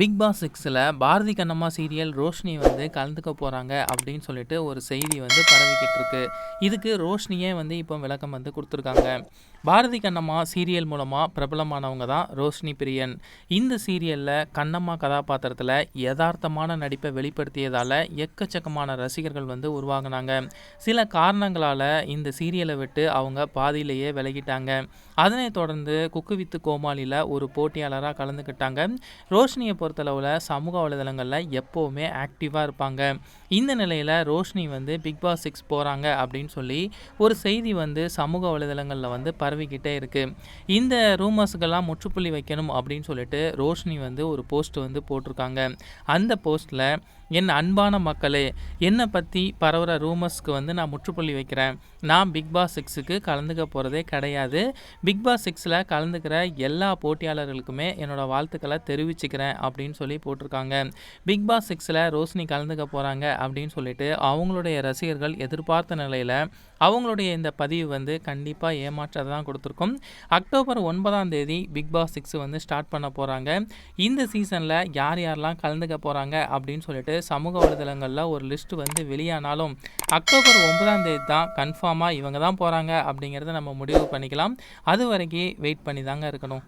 Big pass சிக்ஸில் Bharathi Kannamma serial Roshini வந்து கலந்துக்க போகிறாங்க அப்படின்னு சொல்லிட்டு ஒரு செய்தி வந்து பரவிக்கிட்டு இருக்கு இதுக்கு ரோஷினியே வந்து இப்போ விளக்கம் வந்து கொடுத்துருக்காங்க. பாரதி கண்ணம்மா சீரியல் மூலமாக பிரபலமானவங்க தான் ரோஷினி பிரியன். இந்த சீரியலில் கண்ணம்மா கதாபாத்திரத்தில் யதார்த்தமான நடிப்பை வெளிப்படுத்தியதால் எக்கச்சக்கமான ரசிகர்கள் வந்து உருவாகினாங்க. சில காரணங்களால் இந்த சீரியலை விட்டு அவங்க பாதியிலேயே விலகிட்டாங்க. அதனைத் தொடர்ந்து குக்கு வித்து கோமாளியில் ஒரு போட்டியாளராக கலந்துக்கிட்டாங்க. ரோஷினியை பொறுத்தளவில் சமூக வலைதளங்களில் எப்போவுமே ஆக்டிவாக இருப்பாங்க. இந்த நிலையில் ரோஷினி வந்து பிக் பாஸ் சிக்ஸ் போகிறாங்க அப்படின்னு சொல்லி ஒரு செய்தி வந்து சமூக வலைதளங்களில் வந்து பரவிக்கிட்டே இருக்குது இந்த ரூமர்ஸுக்கெல்லாம் முற்றுப்புள்ளி வைக்கணும் அப்படின்னு சொல்லிட்டு ரோஷினி வந்து ஒரு போஸ்ட் வந்து போட்டிருக்காங்க. அந்த போஸ்ட்டில் என் அன்பான மக்களே என்னை பற்றி பரவுற ரூமர்ஸ்க்கு வந்து நான் முற்றுப்புள்ளி வைக்கிறேன். நான் பிக் பாஸ் சிக்ஸுக்கு கலந்துக்க போகிறதே கிடையாது. பிக் பாஸ் சிக்ஸில் கலந்துக்கிற எல்லா போட்டியாளர்களுக்குமே என்னோடய வாழ்த்துக்களை தெரிவிச்சுக்கிறேன் அப்படின்னு சொல்லி போட்டிருக்காங்க. பிக் பாஸ் சிக்ஸில் ரோஷினி கலந்துக்க போகிறாங்க அப்படின்னு சொல்லிட்டு அவங்களுடைய ரசிகர்கள் எதிர்பார்த்த நிலையில் அவங்களுடைய இந்த பதிவு வந்து கண்டிப்பாக ஏமாற்றத்தை தான் கொடுத்துருக்கும். அக்டோபர் ஒன்பதாம் தேதி பிக் பாஸ் சிக்ஸ் வந்து ஸ்டார்ட் பண்ண போகிறாங்க இந்த சீசனில் யார் யாரெல்லாம் கலந்துக்க போகிறாங்க அப்படின்னு சொல்லிட்டு சமூக வலைதளங்களில் ஒரு லிஸ்ட் வந்து வெளியானாலும் அக்டோபர் ஒன்பதாம் தேதி தான் கன்ஃபார்மாக இவங்க தான் போகிறாங்க அப்படிங்கிறத நம்ம முடிவு பண்ணிக்கலாம். அது வரைக்கும் வெயிட் பண்ணி தாங்க இருக்கணும்.